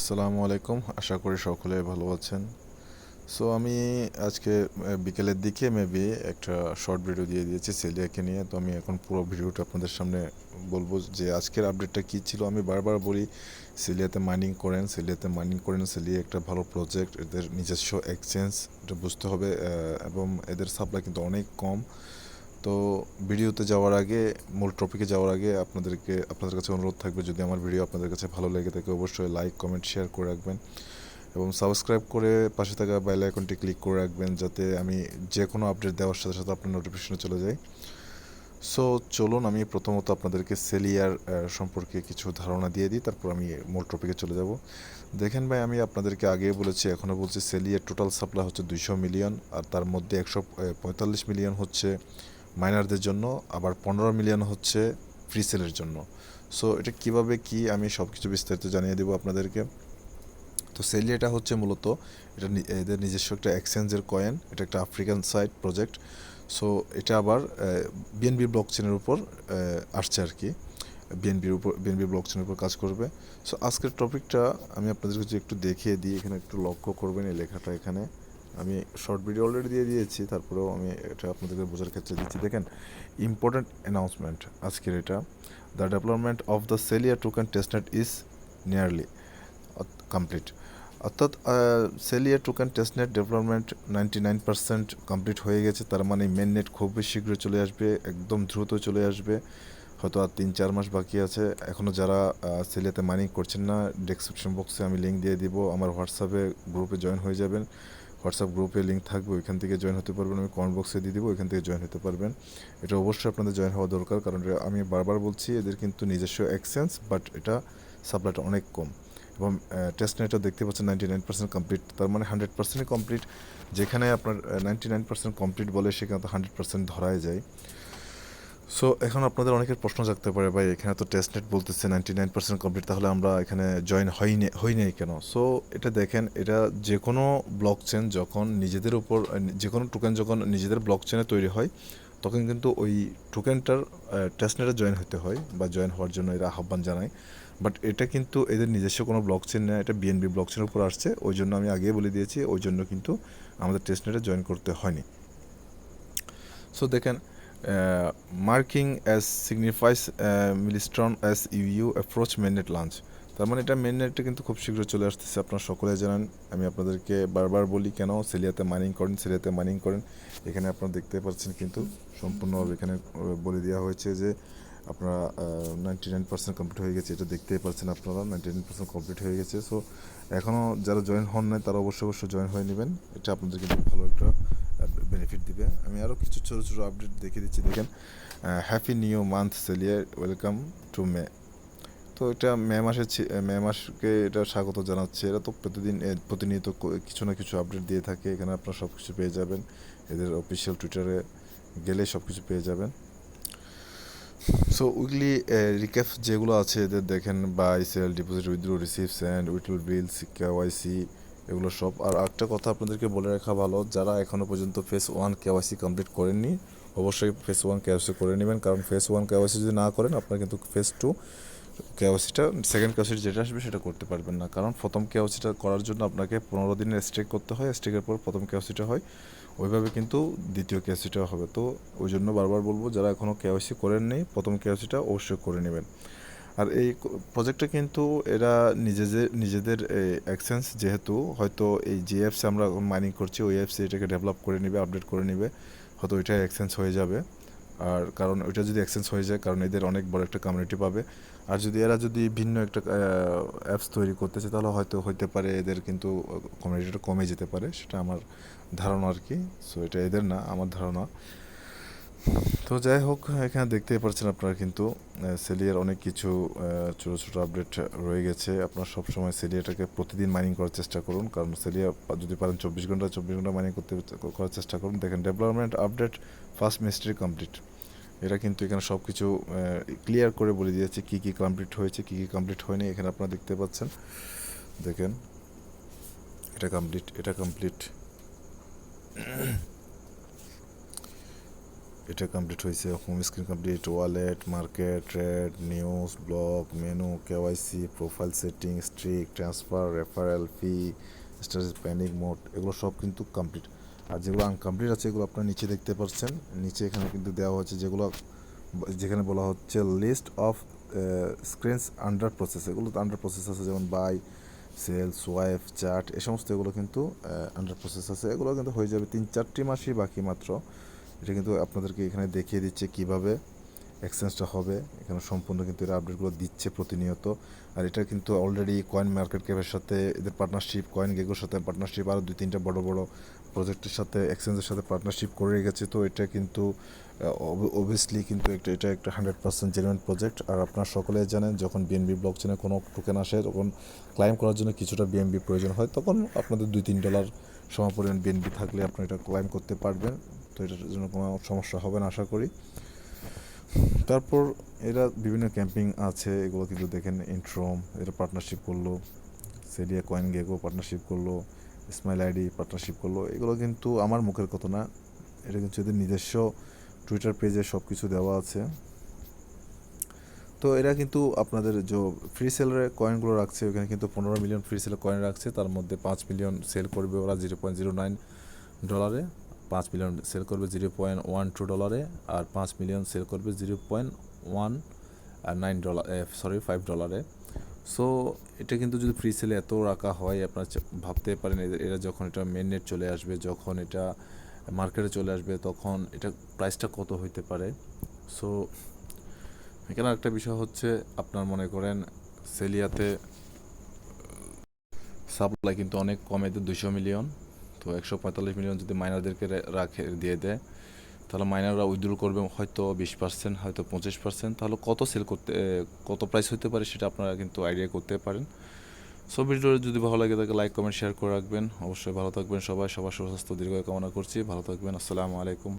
আসসালামু আলাইকুম। আশা করি সকলে ভালো আছেন। সো আমি আজকে বিকেলের দিকে মেবি একটা শর্ট ভিডিও দিয়ে দিয়েছি সেলিয়াকে নিয়ে। তো আমি এখন পুরো ভিডিওটা আপনাদের সামনে বলব যে আজকের আপডেটটা কী ছিল। আমি বারবার বলি, সেলিয়াতে মাইনিং করেন, সেলিয়াতে মাইনিং করেন। সেলিয়া একটা ভালো প্রজেক্ট এদের নিজস্ব এক্সচেঞ্জ এটা বুঝতে হবে এবং এদের সাপ্লাই কিন্তু অনেক কম। তো ভিডিওতে যাওয়ার আগে, মূল টপিকে যাওয়ার আগে আপনাদেরকে, আপনাদের কাছে অনুরোধ থাকবে, যদি আমার ভিডিও আপনাদের কাছে ভালো লেগে থাকে, অবশ্যই লাইক কমেন্ট শেয়ার করে রাখবেন এবং সাবস্ক্রাইব করে পাশে থাকা বেল আইকনটি ক্লিক করে রাখবেন যাতে আমি যে কোনো আপডেট দেওয়ার সাথে সাথে আপনার নোটিফিকেশনে চলে যায়। সো চলুন, আমি প্রথমত আপনাদেরকে সেলিয়ার সম্পর্কে কিছু ধারণা দিয়ে দিই, তারপর আমি মূল টপিকে চলে যাব। দেখেন ভাই, আমি আপনাদেরকে আগে বলেছি, এখনও বলছি সেলিয়ার টোটাল সাপ্লাই হচ্ছে দুইশো মিলিয়ন আর তার মধ্যে একশো পঁয়তাল্লিশ মিলিয়ন হচ্ছে মাইনারদের জন্য, আবার পনেরো মিলিয়ন হচ্ছে ফ্রি সেলের জন্য। সো এটা কীভাবে কি, আমি সব কিছু বিস্তারিত জানিয়ে দেবো আপনাদেরকে। তো সেলিয়াটা হচ্ছে মূলত, এটা এদের নিজস্ব একটা এক্সচেঞ্জের কয়েন এটা একটা আফ্রিকান সাইট প্রজেক্ট সো এটা আবার বিএনবি ব্লক চেনের উপর আসছে আর কি। বিএনবির উপর বিএনবি ব্লক চেনের উপর কাজ করবে। সো আজকের টপিকটা আমি আপনাদেরকে যদি একটু দেখিয়ে দিই, এখানে একটু লক্ষ্য করবেন এই লেখাটা এখানে। আমি শর্ট ভিডিও অলরেডি দিয়ে দিয়েছি, তারপরেও আমি এটা আপনাদেরকে বোঝার ক্ষেত্রে দিচ্ছি। দেখেন ইম্পর্ট্যান্ট অ্যানাউন্সমেন্ট আজকের এটা। The development of the Celia token testnet is nearly complete অর্থাৎ Celia token testnet development ninety nine percent complete হয়ে গেছে। তার মানে মেন নেট খুবই শীঘ্রই চলে আসবে, একদম দ্রুত চলে আসবে। হয়তো আর তিন চার মাস বাকি আছে। এখনও যারা সেলিয়াতে মাইনিং করছেন না ডেসক্রিপশন বক্সে আমি লিঙ্ক দিয়ে দিব। আমার হোয়াটসঅ্যাপে গ্রুপে জয়েন হয়ে যাবেন। হোয়াটসঅ্যাপ গ্রুপে লিঙ্ক থাকবে, ওইখান থেকে জয়েন হতে পারবেন। আমি কমেন্ট বক্সে দিয়ে দিব, ওইখান থেকে জয়েন হতে পারবেন। এটা অবশ্যই আপনাদের জয়েন হওয়া দরকার, কারণ আমি বারবার বলছি, এদের কিন্তু নিজস্ব এক্সচেঞ্জ, বাট এটা সাপ্লাইটা অনেক কম। এবং টেস্ট নেটটা দেখতে পাচ্ছেন নাইনটি নাইন পার্সেন্ট কমপ্লিট তার মানে হান্ড্রেড পার্সেন্টই কমপ্লিট যেখানে আপনার নাইনটি নাইন পার্সেন্ট কমপ্লিট বলে, সেখানে তো হান্ড্রেড পার্সেন্ট ধরাই যায়। সো এখন আপনাদের অনেকের প্রশ্ন জাগতে পারে, ভাই, এখানে তো টেস্ট নেট বলতেছে নাইনটি নাইন পার্সেন্ট কমপ্লিট তাহলে আমরা এখানে জয়েন হইনি হই নাই কেন? সো এটা দেখেন, এটা যে কোনো ব্লক চেন যখন নিজেদের উপর যে কোনো টোকেন যখন নিজেদের ব্লক চেনে তৈরি হয়, তখন কিন্তু ওই টোকেনটার টেস্ট নেটে জয়েন হতে হয় বা জয়েন হওয়ার জন্য এরা আহ্বান জানায়। বাট এটা কিন্তু এদের নিজস্ব কোনো ব্লক চেন নেই এটা বিএনবি ব্লক চেনের উপর আসছে, ওই জন্য আমি আগেই বলে দিয়েছি, ওই জন্য কিন্তু আমাদের টেস্ট নেটে জয়েন করতে হয়নি। সো দেখেন marking as signifies milestone as you approach mainnet launch তার মানে এটা মেননেটটা কিন্তু খুব শীঘ্র চলে আসতেছে। আপনারা সকলে জানেন, আমি আপনাদেরকে বারবার বলি কেন সেলিয়াতে মাইনিং করেন, সেলিয়াতে মাইনিং করেন। এখানে আপনারা দেখতে পাচ্ছেন কিন্তু সম্পূর্ণভাবে এখানে বলে দেওয়া হয়েছে যে আপনারা নাইনটি নাইন পার্সেন্ট কমপ্লিট হয়ে গেছে। এটা দেখতেই পাচ্ছেন আপনারা নাইনটি নাইন পার্সেন্ট কমপ্লিট হয়ে গেছে। সো এখনও যারা জয়েন হন নাই, তারা অবশ্যই অবশ্যই জয়েন হয়ে নেবেন। এটা আপনাদের কিন্তু ভালো একটা দিবে আমি আরও কিছু ছোটো ছোটো আপডেট দেখিয়ে দিচ্ছি। দেখেন happy new month Celia welcome to May তো এটা মে মাসে মে মাসকে এটা স্বাগত জানাচ্ছে। এরা তো প্রতিদিন প্রতিনিয়ত কিছু না কিছু আপডেট দিয়ে থাকে। এখানে আপনারা সব কিছু পেয়ে যাবেন। এদের অফিসিয়াল টুইটারে গেলে সব কিছু পেয়ে যাবেন। সো উইকলি রিক্যাপ যেগুলো আছে, এদের দেখেন buy sell deposit withdraw receives and উইটল bills KYC এগুলো সব। আর একটা কথা আপনাদেরকে বলে রাখা ভালো, যারা এখনও পর্যন্ত ফেস ওয়ান কেওয়াইসি কমপ্লিট করেননি, অবশ্যই ফেস ওয়ান কেওয়াইসি করে নেবেন। কারণ ফেস ওয়ান কেওয়াইসি যদি না করেন, আপনারা কিন্তু ফেস টু কেওয়াইসিটা সেকেন্ড কেওয়াইসি যেটা আসবে সেটা করতে পারবেন না। কারণ প্রথম কেওয়াইসিটা করার জন্য আপনাকে পনেরো দিনের স্ট্রেক করতে হয় স্ট্রেকের পর প্রথম কেওয়াইসিটা হয়। ওইভাবে কিন্তু দ্বিতীয় কেওয়াইসিটাও হবে। তো ওই জন্য বারবার বলব, যারা এখনও কেওয়াইসি করেননি, প্রথম কেওয়াইসিটা অবশ্যই করে নেবেন। আর এই প্রজেক্টটা কিন্তু এরা নিজেদের নিজেদের এক্সচেঞ্জ যেহেতু, হয়তো এই যে অ্যাপসে আমরা মাইনিং করছি, ওই অ্যাপসে এটাকে ডেভেলপ করে নেবে আপডেট করে নেবে, হয়তো ওইটা এক্সচেঞ্জ হয়ে যাবে। আর কারণ ওইটা যদি এক্সচেঞ্জ হয়ে যায়, কারণ এদের অনেক বড় একটা কমিউনিটি পাবে। আর যদি এরা যদি ভিন্ন একটা অ্যাপস তৈরি করতেছে তাহলে হয়তো হইতে পারে এদের কিন্তু কমিউনিটিটা কমে যেতে পারে, সেটা আমার ধারণা আর কি। সো এটা এদের না, আমার ধারণা। তো যাই হোক এখানে দেখতেই পাচ্ছেন আপনারা কিন্তু সেলিয়ার অনেক কিছু ছোটো ছোটো আপডেট রয়ে গেছে। আপনারা সবসময় সেলিয়াটাকে প্রতিদিন মাইনিং করার চেষ্টা করুন। কারণ সেলিয়া যদি পারেন চব্বিশ ঘণ্টা চব্বিশ ঘণ্টা মাইনিং করতে, করার চেষ্টা করুন। দেখেন development update first mystery complete এরা কিন্তু এখানে সব কিছু ক্লিয়ার করে বলে দিয়েছে কী কী কমপ্লিট হয়েছে, কী কী কমপ্লিট হয়নি। এখানে আপনারা দেখতে পাচ্ছেন, দেখেন, এটা কমপ্লিট এটা কমপ্লিট এটা কমপ্লিট হয়েছে। Home screen complete wallet market trade news blog menu KYC profile setting streak transfer referral fee status panic mode এগুলো সব কিন্তু কমপ্লিট আর যেগুলো আনকমপ্লিট আছে, এগুলো আপনারা নিচে দেখতে পাচ্ছেন। নিচে এখানে কিন্তু দেওয়া হচ্ছে যেগুলো, যেখানে বলা হচ্ছে list of screens under process এগুলো তো আন্ডার প্রসেস আছে, যেমন বাই সেল সোয়াইফ চার্ট এ সমস্ত এগুলো কিন্তু আন্ডার প্রসেস আছে। এগুলো কিন্তু হয়ে যাবে তিন চারটি মাসই বাকি মাত্র। এটা কিন্তু আপনাদেরকে এখানে দেখিয়ে দিচ্ছে কীভাবে এক্সচেঞ্জটা হবে। এখানে সম্পূর্ণ কিন্তু এরা আপডেটগুলো দিচ্ছে প্রতিনিয়ত। আর এটা কিন্তু অলরেডি কয়েন মার্কেট ক্যাপের সাথে এদের পার্টনারশিপ কয়েন গেগোর সাথে পার্টনারশিপ আরও দুই তিনটা বড় বড় প্রজেক্টের সাথে এক্সচেঞ্জের সাথে পার্টনারশিপ করে রেখেছে। তো এটা কিন্তু অবভিয়াসলি কিন্তু একটা, এটা একটা হান্ড্রেড পার্সেন্ট জেনুইন প্রজেক্ট আর আপনারা সকলে জানেন, যখন বিএনবি ব্লক চেনে কোনো টোকেন আসে, তখন ক্লাইম করার জন্য কিছুটা বিএনবি প্রয়োজন হয়। তখন আপনাদের দুই তিন ডলার সম পরিমাণ বিএনবি থাকলে আপনি এটা ক্লাইম করতে পারবেন। তো এটার জন্য কোনো সমস্যা হবে না, আশা করি। তারপর এরা বিভিন্ন ক্যাম্পিং আছে, এগুলো কিন্তু দেখেন ইন্ট্রোম, এরা পার্টনারশিপ করল, সেলিয়া কয়েন গেগো পার্টনারশিপ করল, স্মাইল আইডি পার্টনারশিপ করল, এগুলো কিন্তু আমার মুখের কথা না, এটা কিন্তু এদের নিজস্ব টুইটার পেজে সব কিছু দেওয়া আছে। তো এরা কিন্তু আপনাদের যে ফ্রি সেলের কয়েনগুলো রাখছে, ওখানে কিন্তু পনেরো মিলিয়ন ফ্রি সেলের কয়েন রাখছে, তার মধ্যে পাঁচ মিলিয়ন সেল করবে ওরা জিরো পয়েন্ট জিরো নাইন ডলারে পাঁচ মিলিয়ন সেল করবে জিরো পয়েন্ট ওয়ান টু ডলারে আর পাঁচ মিলিয়ন সেল করবে zero point one nine dollar sorry five ডলারে। সো এটা কিন্তু যদি ফ্রি সেলে এত রাখা হয়, আপনারা ভাবতে পারেন এরা যখন এটা মেন নেট চলে আসবে, যখন এটা মার্কেটে চলে আসবে, তখন এটা প্রাইসটা কত হইতে পারে। সো এখানে একটা বিষয় হচ্ছে, আপনার মনে করেন, সেলিয়াতে সাপ্লাই কিন্তু অনেক কমে দুশো মিলিয়ন। তো একশো পঁয়তাল্লিশ মিলিয়ন যদি মাইনারদেরকে রাখে, দিয়ে দেয়, তাহলে মাইনাররা উইথড্রল করবে হয়তো বিশ পার্সেন্ট হয়তো পঁচিশ পার্সেন্ট তাহলে কত সেল করতে কত প্রাইস হতে পারে সেটা আপনারা কিন্তু আইডিয়া করতে পারেন। সো ভিডিও যদি ভালো লাগে তাকে লাইক কমেন্ট শেয়ার করে রাখবেন। অবশ্যই ভালো থাকবেন সবাই। সবার সুস্বাস্থ্য দীর্ঘ কামনা করছি। ভালো থাকবেন। আসসালামু আলাইকুম।